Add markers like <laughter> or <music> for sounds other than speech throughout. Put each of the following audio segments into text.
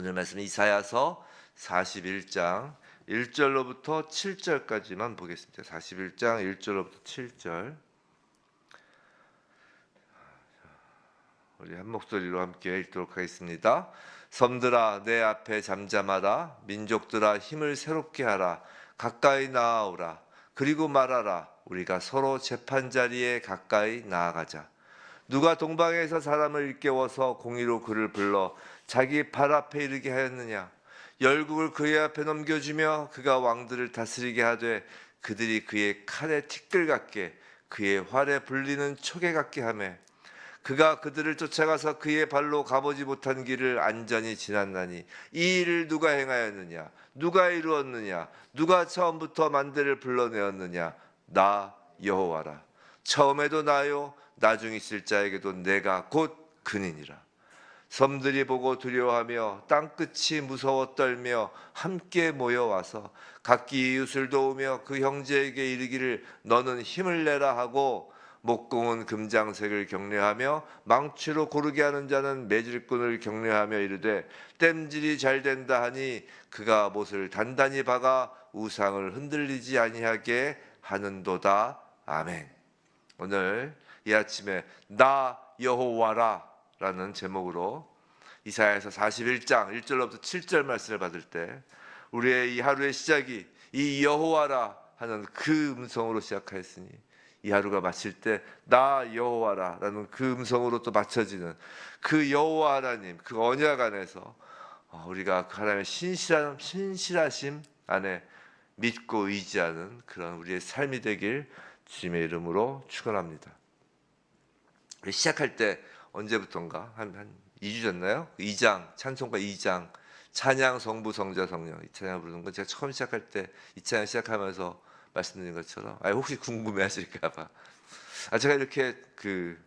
오늘 말씀 이사야서 41장 1절로부터 7절까지만 보겠습니다. 41장 1절로부터 7절. 우리 한 목소리로 함께 읽도록 하겠습니다. 섬들아 내 앞에 잠잠하라 민족들아 힘을 새롭게 하라 가까이 나아오라 그리고 말하라 우리가 서로 재판 자리에 가까이 나아가자 누가 동방에서 사람을 일깨워서 공의로 그를 불러 자기 발 앞에 이르게 하였느냐? 열국을 그의 앞에 넘겨주며 그가 왕들을 다스리게 하되 그들이 그의 칼에 티끌 같게 그의 활에 불리는 촉에 같게 하며 그가 그들을 쫓아가서 그의 발로 가보지 못한 길을 안전히 지났나니 이 일을 누가 행하였느냐? 누가 이루었느냐? 누가 처음부터 만대를 불러내었느냐? 나 여호와라. 처음에도 나요 나중 있을 자에게도 내가 곧 그니니라 섬들이 보고 두려워하며 땅끝이 무서워 떨며 함께 모여와서 각기 이웃을 도우며 그 형제에게 이르기를 너는 힘을 내라 하고 목공은 금장색을 격려하며 망치로 고르게 하는 자는 매질꾼을 격려하며 이르되 땜질이 잘 된다 하니 그가 못을 단단히 박아 우상을 흔들리지 아니하게 하는도다 아멘. 오늘 이 아침에 나 여호와라 라는 제목으로 이사야에서 41장 1절로부터 7절 말씀을 받을 때 우리의 이 하루의 시작이 이 여호와라 하는 그 음성으로 시작하였으니 이 하루가 마칠 때 나 여호와라라는 그 음성으로 또 맞춰지는 그 여호와 하나님 그 언약 안에서 어, 우리가 그 하나님의 신실한 신실하심 안에 믿고 의지하는 그런 우리의 삶이 되길 주님의 이름으로 축원합니다. 시작할 때 언제부턴가 한, 한 2주 됐나요? 2장 찬송가 2장 찬양 성부 성자 성령 이 찬양 부르는 거 제가 처음 시작할 때 이 찬양 시작하면서 말씀드린 것처럼 아 혹시 궁금해하실까 봐. 아 제가 이렇게 그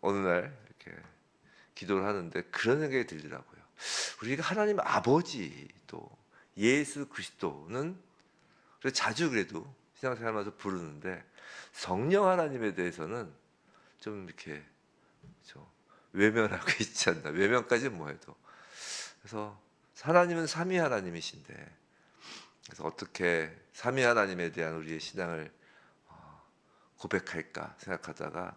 어느 날 이렇게 기도를 하는데 그런 생각이 들더라고요. 우리가 하나님 아버지 또 예수 그리스도는 그래 자주 그래도 신앙생활하면서 부르는데 성령 하나님에 대해서는 좀 이렇게 좀 외면하고 <laughs> 있지 않나 외면까지는 뭐해도 그래서 하나님은 삼위 하나님이신데 그래서 어떻게 삼위 하나님에 대한 우리의 신앙을 어, 고백할까 생각하다가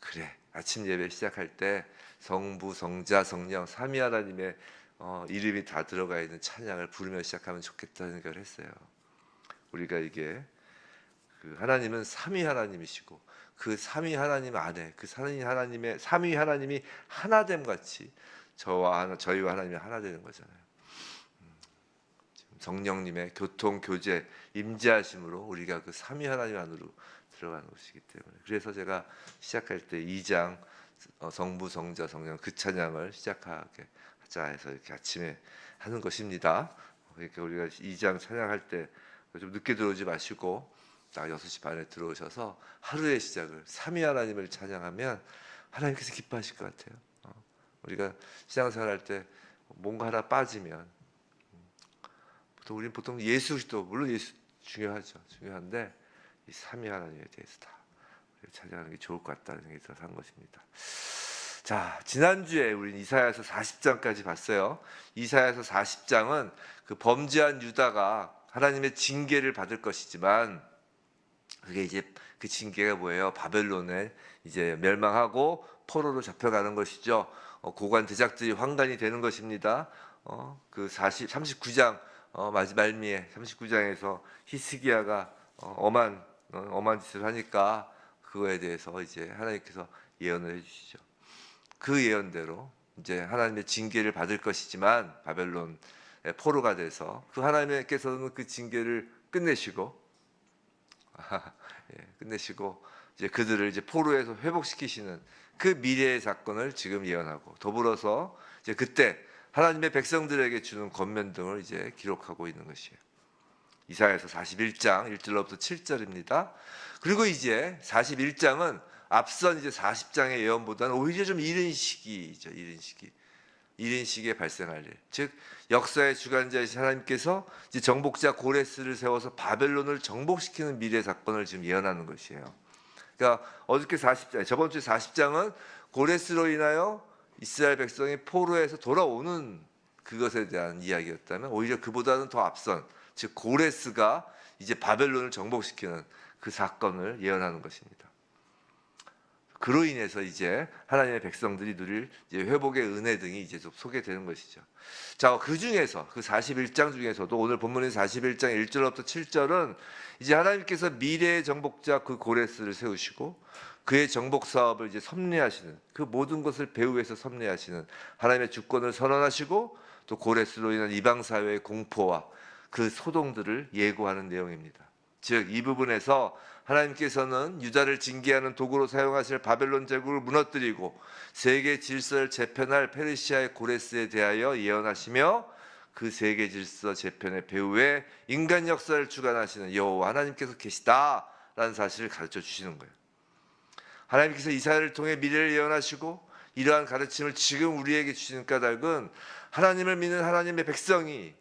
그래 아침 예배 시작할 때 성부 성자 성령 삼위 하나님의 어, 이름이 다 들어가 있는 찬양을 부르며 시작하면 좋겠다는 생각을 했어요. 우리가 이게 그 하나님은 삼위 하나님이시고 그 삼위 하나님 안에 그 삼위 하나님의 삼위 하나님이 하나됨 같이 저와 하나, 저희와 하나님이 하나 되는 거잖아요. 음, 성령님의 교통 교제 임재하심으로 우리가 그 삼위 하나님 안으로 들어가는 것이기 때문에 그래서 제가 시작할 때 2장 어, 성부 성자 성령 그 찬양을 시작하게 하자 해서 이렇게 아침에 하는 것입니다. 그러니까 우리가 2장 찬양할 때 좀 늦게 들어오지 마시고 딱 6시 반에 들어오셔서 하루의 시작을 삼위 하나님을 찬양하면 하나님께서 기뻐하실 것 같아요. 어, 우리가 신앙생활 할때 뭔가 하나 빠지면 음, 보통 우리는 보통 예수 그리스도 물론 예수 중요하죠. 중요한데 이 삼위 하나님에 대해서 다 찬양하는 게 좋을 것 같다는 생각이 들어서 한 것입니다. 자, 지난주에 우리 이사야서 40장까지 봤어요. 이사야서 40장은 그 범죄한 유다가 하나님의 징계를 받을 것이지만 그게 이제 그 징계가 뭐예요? 바벨론에 이제 멸망하고 포로로 잡혀가는 것이죠. 어, 고관 대작들이 환관이 되는 것입니다. 어, 그 40, 39장 어, 마지 말미에 39장에서 히스기야가 어, 엄한 어, 엄한 짓을 하니까 그거에 대해서 이제 하나님께서 예언을 해주시죠. 그 예언대로 이제 하나님의 징계를 받을 것이지만 바벨론 포로가 돼서 그 하나님께서는 그 징계를 끝내시고 <laughs> 예, 끝내시고 이제 그들을 이제 포로에서 회복시키시는 그 미래의 사건을 지금 예언하고 더불어서 이제 그때 하나님의 백성들에게 주는 권면 등을 이제 기록하고 있는 것이에요. 이사야서 41장 1절로부터 7절입니다. 그리고 이제 41장은 앞선 이제 40장의 예언보다는 오히려 좀 이른 시기죠. 이른 시기. 이른 시기에 발생할 일. 즉 역사의 주관자이신 하나님께서 이제 정복자 고레스를 세워서 바벨론을 정복시키는 미래 사건을 지금 예언하는 것이에요. 그러니까 어저께 40장, 저번 주 40장은 고레스로 인하여 이스라엘 백성이 포로에서 돌아오는 그것에 대한 이야기였다면 오히려 그보다는 더 앞선 즉 고레스가 이제 바벨론을 정복시키는 그 사건을 예언하는 것입니다. 그로 인해서 이제 하나님의 백성들이 누릴 회복의 은혜 등이 이제 좀 소개되는 것이죠. 자, 그 중에서 그 41장 중에서도 오늘 본문인 41장 1절부터 7절은 이제 하나님께서 미래의 정복자 그 고레스를 세우시고 그의 정복 사업을 이제 섭리하시는 그 모든 것을 배후에서 섭리하시는 하나님의 주권을 선언하시고 또 고레스로 인한 이방 사회의 공포와 그 소동들을 예고하는 내용입니다. 즉 이 부분에서 하나님께서는 유다를 징계하는 도구로 사용하실 바벨론 제국을 무너뜨리고 세계 질서를 재편할 페르시아의 고레스에 대하여 예언하시며 그 세계 질서 재편의 배후에 인간 역사를 주관하시는 여호와 하나님께서 계시다라는 사실을 가르쳐 주시는 거예요. 하나님께서 이사야를 통해 미래를 예언하시고 이러한 가르침을 지금 우리에게 주시는 까닭은 하나님을 믿는 하나님의 백성이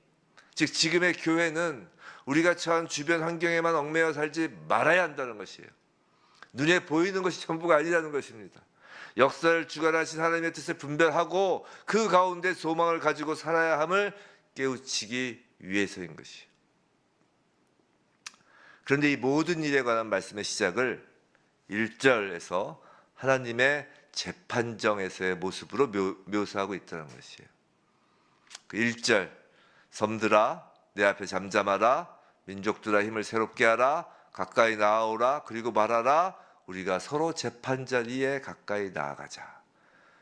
즉 지금의 교회는 우리가 처한 주변 환경에만 얽매여 살지 말아야 한다는 것이에요. 눈에 보이는 것이 전부가 아니라는 것입니다. 역사를 주관하신 하나님의 뜻을 분별하고 그 가운데 소망을 가지고 살아야 함을 깨우치기 위해서인 것이에요. 그런데 이 모든 일에 관한 말씀의 시작을 1절에서 하나님의 재판정에서의 모습으로 묘, 묘사하고 있다는 것이에요. 그 1절 섬들아 내 앞에 잠잠하라 민족들아 힘을 새롭게 하라 가까이 나아오라 그리고 말하라 우리가 서로 재판 자리에 가까이 나아가자.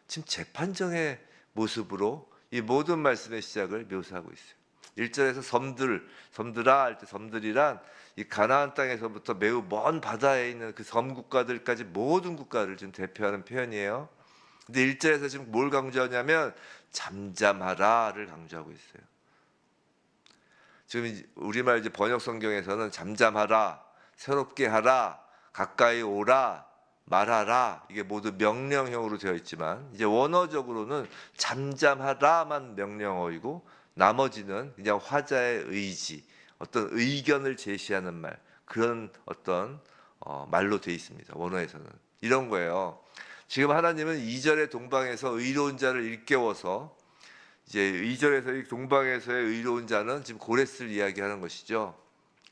지금 재판정의 모습으로 이 모든 말씀의 시작을 묘사하고 있어요. 1절에서 섬들, 섬들아 할 때 섬들이란 이 가나안 땅에서부터 매우 먼 바다에 있는 그 섬 국가들까지 모든 국가를 지금 대표하는 표현이에요. 근데 1절에서 지금 뭘 강조하냐면 잠잠하라를 강조하고 있어요. 지금 우리말 이제 번역 성경에서는 잠잠하라, 새롭게 하라, 가까이 오라, 말하라 이게 모두 명령형으로 되어 있지만 이제 원어적으로는 잠잠하라만 명령어이고 나머지는 그냥 화자의 의지, 어떤 의견을 제시하는 말 그런 어떤 어, 말로 되어 있습니다. 원어에서는 이런 거예요. 지금 하나님은 2절의 동방에서 의로운 자를 일깨워서 이제 2절에서 이 동방에서의 의로운 자는 지금 고레스를 이야기하는 것이죠.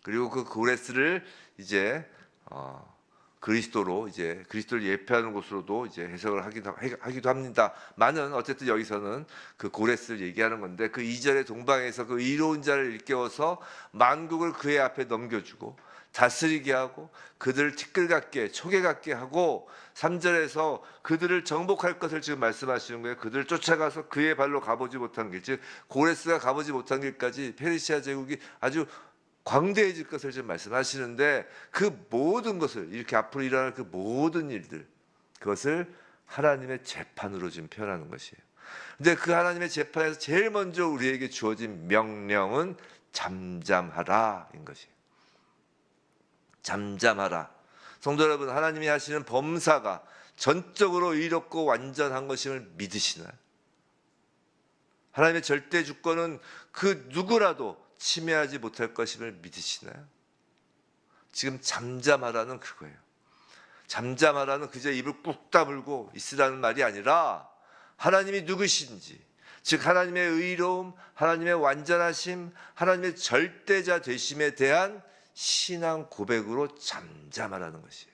그리고 그 고레스를 이제 어, 그리스도로 이제 그리스도를 예표하는 것으로도 이제 해석을 하기도 하기도 합니다. 많은 어쨌든 여기서는 그 고레스를 얘기하는 건데 그 2절의 동방에서 그 의로운 자를 일깨워서 만국을 그의 앞에 넘겨주고 다스리게 하고 그들을 티끌 같게 초계 같게 하고 3절에서 그들을 정복할 것을 지금 말씀하시는 거예요. 그들을 쫓아가서 그의 발로 가보지 못한 길, 즉 고레스가 가보지 못한 길까지 페르시아 제국이 아주 광대해질 것을 지금 말씀하시는데 그 모든 것을 이렇게 앞으로 일어날 그 모든 일들 그것을 하나님의 재판으로 지금 표현하는 것이에요. 근데 그 하나님의 재판에서 제일 먼저 우리에게 주어진 명령은 잠잠하라인 것이에요. 잠잠하라. 성도 여러분, 하나님이 하시는 범사가 전적으로 의롭고 완전한 것임을 믿으시나요? 하나님의 절대 주권은 그 누구라도 침해하지 못할 것임을 믿으시나요? 지금 잠잠하라는 그거예요. 잠잠하라는 그저 입을 꾹 다물고 있으라는 말이 아니라 하나님이 누구신지, 즉 하나님의 의로움, 하나님의 완전하심, 하나님의 절대자 되심에 대한 신앙 고백으로 잠잠하라는 것이에요.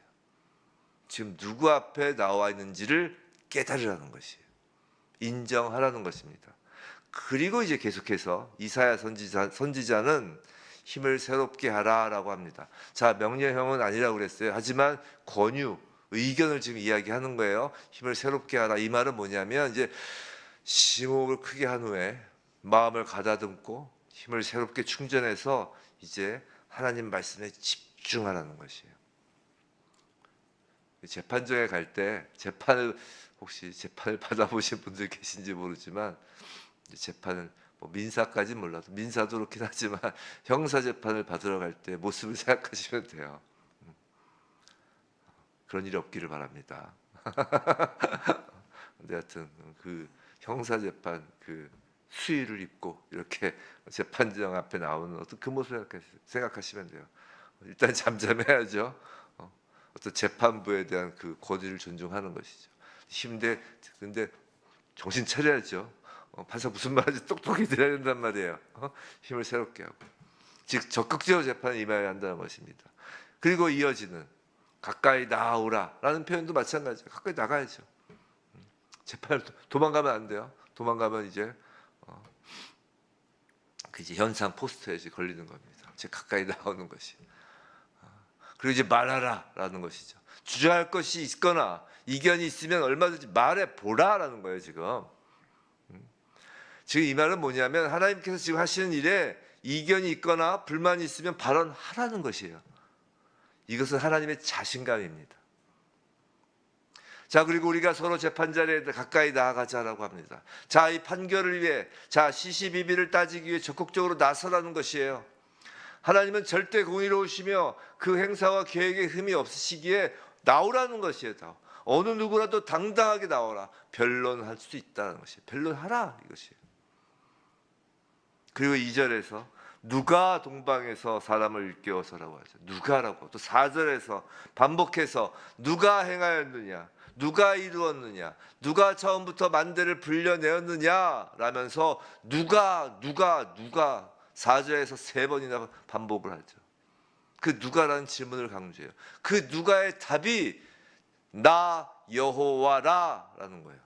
지금 누구 앞에 나와 있는지를 깨달으라는 것이에요. 인정하라는 것입니다. 그리고 이제 계속해서 이사야 선지자, 선지자는 힘을 새롭게 하라라고 합니다. 자, 명령형은 아니라고 그랬어요. 하지만 권유, 의견을 지금 이야기하는 거예요. 힘을 새롭게 하라. 이 말은 뭐냐면 이제 심호흡을 크게 한 후에 마음을 가다듬고 힘을 새롭게 충전해서 이제 하나님 말씀에 집중하라는 것이에요. 재판정에 갈 때 재판을 혹시 재판을 <laughs> 받아보신 분들 계신지 모르지만 재판은 뭐 민사까지 몰라도 민사도 그렇긴 하지만 <laughs> 형사 재판을 받으러 갈 때 모습을 <laughs> 생각하시면 돼요. 음. 그런 일이 없기를 바랍니다. 근데 하여튼 그 형사 재판 그 수의를 입고 이렇게 재판장 앞에 나오는 어떤 그 모습을 생각하시면 돼요. 일단 잠잠해야죠. 어, 어떤 재판부에 대한 그 권위를 존중하는 것이죠. 힘대 근데 정신 차려야죠. 어, 판사 무슨 말인지 똑똑히 들어야 된단 말이에요. 어? 힘을 새롭게 하고. 즉 적극적으로 재판에 임해야 한다는 것입니다. 그리고 이어지는 가까이 나오라라는 표현도 마찬가지예요. 가까이 나가야죠. 음, 재판을 도- 도망가면 안 돼요. 도망가면 이제 어, 그 이제 현상 포스트에 이제 걸리는 겁니다. 즉 가까이 <laughs> 나오는 것이. 어, 그리고 이제 말하라라는 것이죠. 주장할 것이 있거나 이견이 있으면 얼마든지 말해 보라라는 거예요 지금. 음. 지금 이 말은 뭐냐면 하나님께서 지금 하시는 일에 이견이 있거나 불만이 있으면 발언하라는 것이에요. 이것은 하나님의 자신감입니다. 자, 그리고 우리가 서로 재판 자리에 가까이 나아가자라고 합니다. 자, 이 판결을 위해 자, 시시비비를 따지기 위해 적극적으로 나서라는 것이에요. 하나님은 절대 공의로우시며 그 행사와 계획에 흠이 없으시기에 나오라는 것이에요. 다. 어느 누구라도 당당하게 나오라. 변론할 수 있다는 것이에요. 변론하라 이것이에요. 그리고 2절에서 누가 동방에서 사람을 일깨워서라고 하죠. 누가라고. 또 4절에서 반복해서 누가 행하였느냐? 누가 이루었느냐? 누가 처음부터 만대를 불려내었느냐? 라면서 누가 누가 누가 4절에서 세 번이나 반복을 하죠. 그 누가라는 질문을 강조해요. 그 누가의 답이 나 여호와라라는 거예요.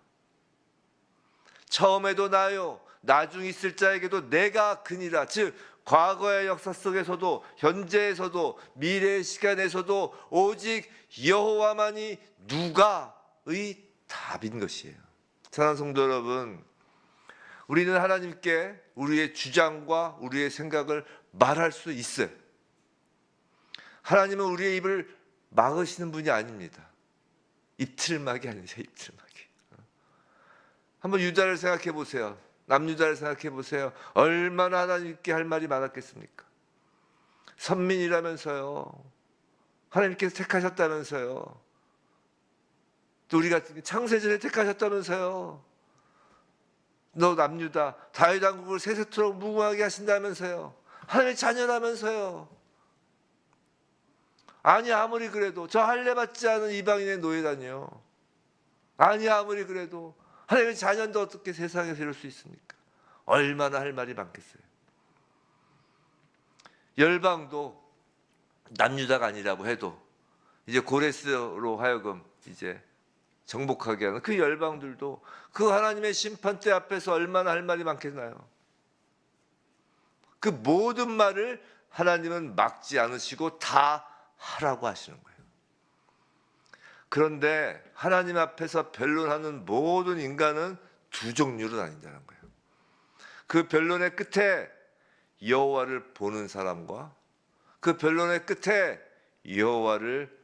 처음에도 나요. 나중 있을 자에게도 내가 그니라. 즉 과거의 역사 속에서도 현재에서도 미래의 시간에서도 오직 여호와만이 누가 의 답인 것이에요. 사랑하는 성도 여러분, 우리는 하나님께 우리의 주장과 우리의 생각을 말할 수 있어요. 하나님은 우리의 입을 막으시는 분이 아닙니다. 입틀막이 아니죠, 입틀막이. 한번 유다를 생각해 보세요. 남유다를 생각해 보세요. 얼마나 하나님께 할 말이 많았겠습니까? 선민이라면서요. 하나님께서 택하셨다면서요. 또 우리가 창세전에 택하셨다면서요. 너 남유다 다윗 왕국을 세세토록 무궁하게 하신다면서요. 하나님의 자녀라면서요. 아니 아무리 그래도 저 할례 받지 않은 이방인의 노예다니요. 아니 아무리 그래도 하나님의 자녀인데 어떻게 세상에서 이럴 수 있습니까? 얼마나 할 말이 많겠어요. 열방도 남유다가 아니라고 해도 이제 고레스로 하여금 이제 정복하게 하는 그 열방들도 그 하나님의 심판대 앞에서 얼마나 할 말이 많겠나요? 그 모든 말을 하나님은 막지 않으시고 다 하라고 하시는 거예요. 그런데 하나님 앞에서 변론하는 모든 인간은 두 종류로 나뉜다는 거예요. 그 변론의 끝에 여호와를 보는 사람과 그 변론의 끝에 여호와를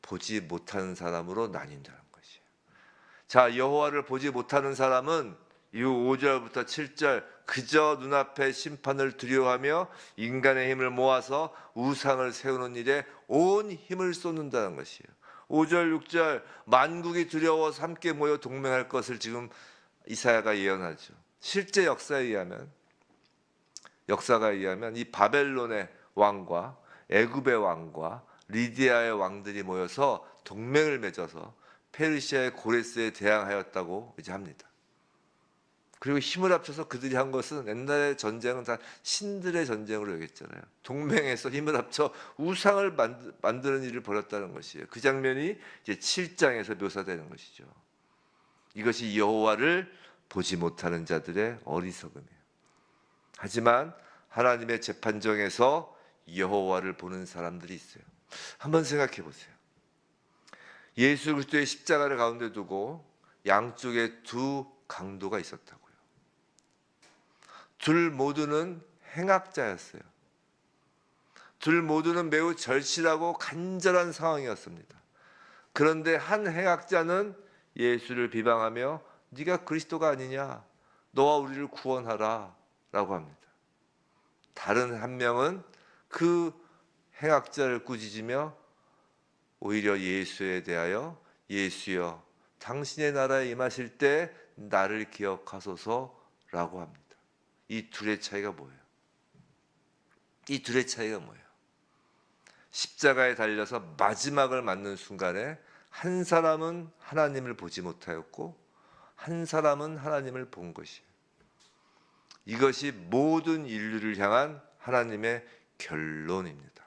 보지 못하는 사람으로 나뉜다는 것이에요. 자, 여호와를 보지 못하는 사람은 이 5절부터 7절 그저 눈앞에 심판을 두려워하며 인간의 힘을 모아서 우상을 세우는 일에 온 힘을 쏟는다는 것이에요. 5절 6절 만국이 두려워서 함께 모여 동맹할 것을 지금 이사야가 예언하죠. 실제 역사에 의하면 역사가 의하면 이 바벨론의 왕과 애굽의 왕과 리디아의 왕들이 모여서 동맹을 맺어서 페르시아의 고레스에 대항하였다고 이제 합니다. 그리고 힘을 합쳐서 그들이 한 것은 옛날의 전쟁은 다 신들의 전쟁으로 여겼잖아요. 동맹에서 힘을 합쳐 우상을 만드, 만드 는 일을 벌였다는 것이에요. 그 장면이 이제 7장에서 묘사되는 것이죠. 이것이 여호와를 보지 못하는 자들의 어리석음이에요. 하지만 하나님의 재판정에서 여호와를 보는 사람들이 있어요. 한번 생각해 보세요. 예수 그리스도의 십자가를 가운데 두고 양쪽에 두 강도가 있었다고요. 둘 모두는 행악자였어요. 둘 모두는 매우 절실하고 간절한 상황이었습니다. 그런데 한 행악자는 예수를 비방하며 네가 그리스도가 아니냐? 너와 우리를 구원하라라고 합니다. 다른 한 명은 그 행악자를 꾸짖으며 오히려 예수에 대하여 예수여 당신의 나라에 임하실 때 나를 기억하소서라고 합니다. 이 둘의 차이가 뭐예요? 이 둘의 차이가 뭐예요? 십자가에 달려서 마지막을 맞는 순간에 한 사람은 하나님을 보지 못하였고 한 사람은 하나님을 본 것이에요. 이것이 모든 인류를 향한 하나님의 결론입니다.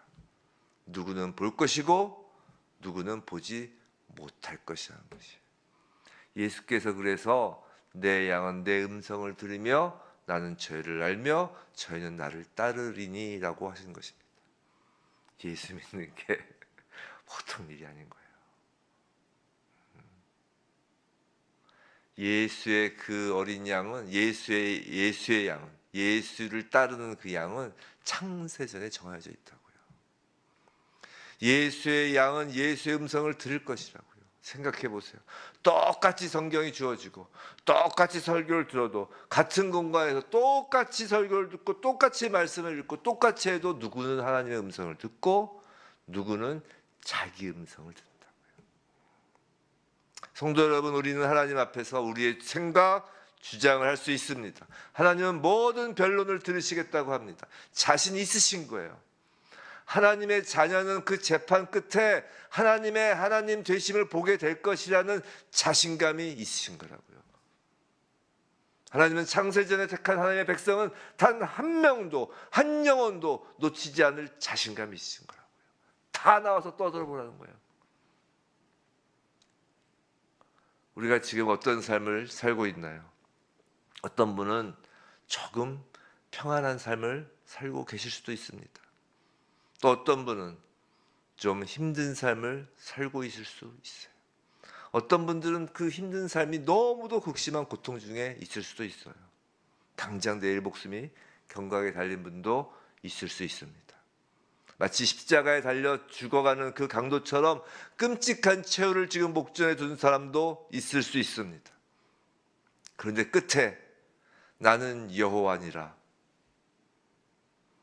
누구는 볼 것이고 누구는 보지 못할 것이라는 것이에요. 예수께서 그래서 내 양은 내 음성을 들으며 나는 저희를 알며 저희는 나를 따르리니라고 하신 것입니다. 예수 믿는 게 <laughs> 보통 일이 아닌 거예요. 예수의 그 어린 양은 예수의 예수의 양은 예수를 따르는 그 양은 창세전에 정해져 있다고요. 예수의 양은 예수의 음성을 들을 것이라고요. 생각해 보세요. 똑같이 성경이 주어지고 똑같이 설교를 들어도 같은 공간에서 똑같이 설교를 듣고 똑같이 말씀을 읽고 똑같이 해도 누구는 하나님의 음성을 듣고 누구는 자기 음성을 듣는다고요. 성도 여러분, 우리는 하나님 앞에서 우리의 생각, 주장을 할 수 있습니다. 하나님은 모든 변론을 들으시겠다고 합니다. 자신 있으신 거예요. 하나님의 자녀는 그 재판 끝에 하나님의 하나님 되심을 보게 될 것이라는 자신감이 있으신 거라고요. 하나님은 창세전에 택한 하나님의 백성은 단 한 명도 한 영혼도 놓치지 않을 자신감이 있으신 거라고요. 다 나와서 떠들어보라는 거예요. 우리가 지금 어떤 삶을 살고 있나요? 어떤 분은 조금 평안한 삶을 살고 계실 수도 있습니다. 또 어떤 분은 좀 힘든 삶을 살고 있을 수 있어요. 어떤 분들은 그 힘든 삶이 너무도 극심한 고통 중에 있을 수도 있어요. 당장 내일 목숨이 경각에 달린 분도 있을 수 있습니다. 마치 십자가에 달려 죽어가는 그 강도처럼 끔찍한 최후를 지금 목전에 둔 사람도 있을 수 있습니다. 그런데 끝에 나는 여호와니라.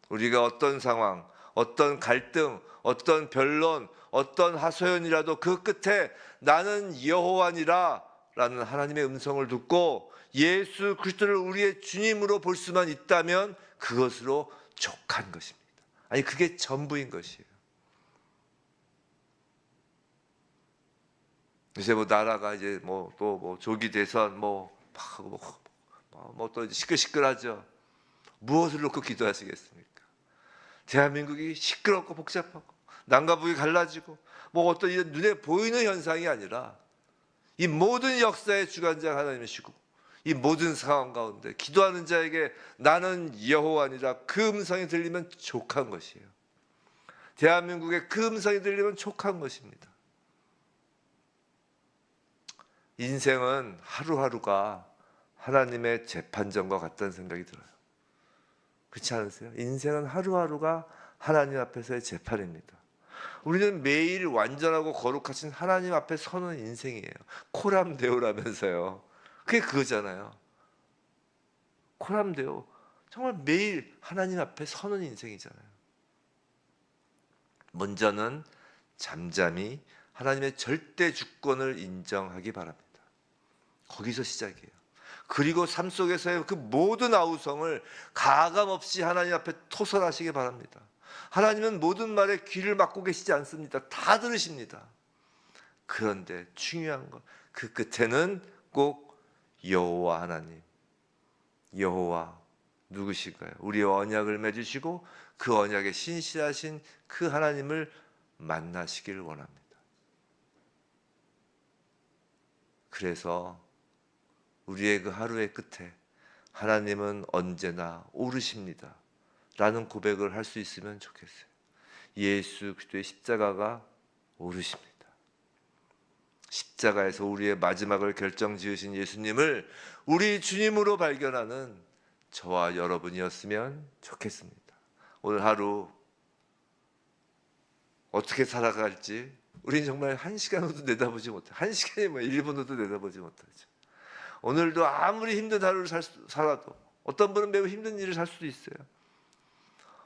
우리가 어떤 상황, 어떤 갈등, 어떤 변론, 어떤 하소연이라도 그 끝에 나는 여호와니라 라는 하나님의 음성을 듣고 예수 그리스도를 우리의 주님으로 볼 수만 있다면 그것으로 족한 것입니다. 아니 그게 전부인 것이에요. 이제 뭐 나라가 이제 뭐 또뭐 조기 대선 뭐뭐또 뭐, 뭐 시끌시끌하죠. 무엇을 놓고 기도하시겠습니까? 대한민국이 시끄럽고 복잡하고 남과 북이 갈라지고 뭐 어떤 이런 눈에 보이는 현상이 아니라 이 모든 역사의 주관자 하나님이시고 이 모든 상황 가운데 기도하는 자에게 나는 여호와니라 그 음성이 들리면 족한 것이에요. 대한민국의 그 음성이 들리면 족한 것입니다. 인생은 하루하루가 하나님의 재판전과 같다는 생각이 들어요. 그렇지 않으세요? 인생은 하루하루가 하나님 앞에서의 재판입니다. 우리는 매일 완전하고 거룩하신 하나님 앞에 서는 인생이에요. 코람 데오라면서요. 그게 그거잖아요. 코람 데오. 정말 매일 하나님 앞에 서는 인생이잖아요. 먼저는 잠잠히 하나님의 절대 주권을 인정하기 바랍니다. 거기서 시작이에요. 그리고 삶 속에서의 그 모든 아우성을 가감 없이 하나님 앞에 토설하시기 바랍니다. 하나님은 모든 말에 귀를 막고 계시지 않습니다. 다 들으십니다. 그런데 중요한 건그 끝에는 꼭 여호와 하나님, 여호와 누구실까요? 우리와 언약을 맺으시고 그 언약에 신실하신 그 하나님을 만나시길 원합니다. 그래서 우리의 그 하루의 끝에 하나님은 언제나 오르십니다. 라는 고백을 할 수 있으면 좋겠어요. 예수 그리스도의 십자가가 오르십니다. 십자가에서 우리의 마지막을 결정 지으신 예수님을 우리 주님으로 발견하는 저와 여러분이었으면 좋겠습니다. 오늘 하루 어떻게 살아갈지 우리는 정말 한 시간으로도 내다보지 못해. 한 시간이 뭐 1분으로도 내다보지 못하죠. 오늘도 아무리 힘든 하루를 살 수, 살아도 어떤 분은 매우 힘든 일을 살 수도 있어요.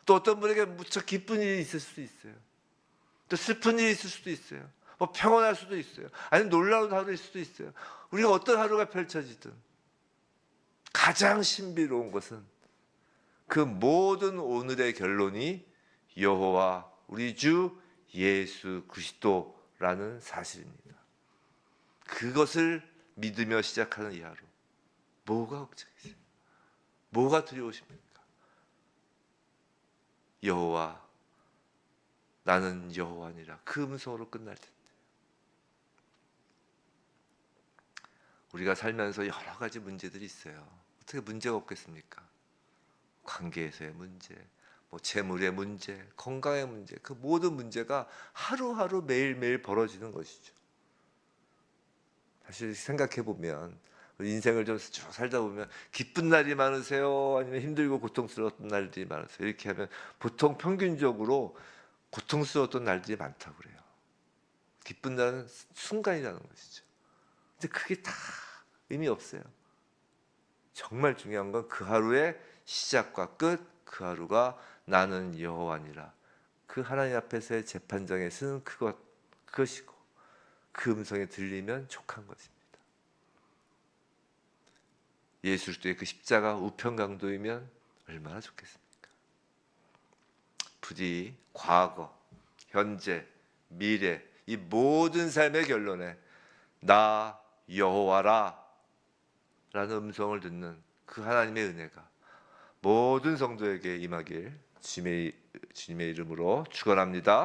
또 어떤 분에게 무척 기쁜 일이 있을 수도 있어요. 또 슬픈 일이 있을 수도 있어요. 뭐 평온할 수도 있어요. 아니면 놀라운 하루일 수도 있어요. 우리가 어떤 하루가 펼쳐지든 가장 신비로운 것은 그 모든 오늘의 결론이 여호와 우리 주 예수 그리스도라는 사실입니다. 그것을 믿으며 시작하는 이 하루 뭐가 걱정이세요? 뭐가 두려우십니까? 여호와 나는 여호와니라 그 음성으로 끝날 텐데 우리가 살면서 여러 가지 문제들이 있어요. 어떻게 문제가 없겠습니까? 관계에서의 문제, 뭐 재물의 문제, 건강의 문제, 그 모든 문제가 하루하루 매일매일 벌어지는 것이죠. 사실 생각해 보면 인생을 좀 쭉 살다 보면 기쁜 날이 많으세요, 아니면 힘들고 고통스러웠던 날들이 많으세요. 이렇게 하면 보통 평균적으로 고통스러웠던 날들이 많다고 그래요. 기쁜 날은 순간이라는 것이죠. 근데 그게 다 의미 없어요. 정말 중요한 건 그 하루의 시작과 끝, 그 하루가 나는 여호와니라. 그 하나님 앞에서의 재판장에 서는 그것 그것이고 그 음성이 들리면 족한 것입니다. 예수 그리스도의 그 십자가 우편강도이면 얼마나 좋겠습니까? 부디 과거, 현재, 미래 이 모든 삶의 결론에 나 여호와라 라는 음성을 듣는 그 하나님의 은혜가 모든 성도에게 임하길 주님의, 주님의 이름으로 축원합니다.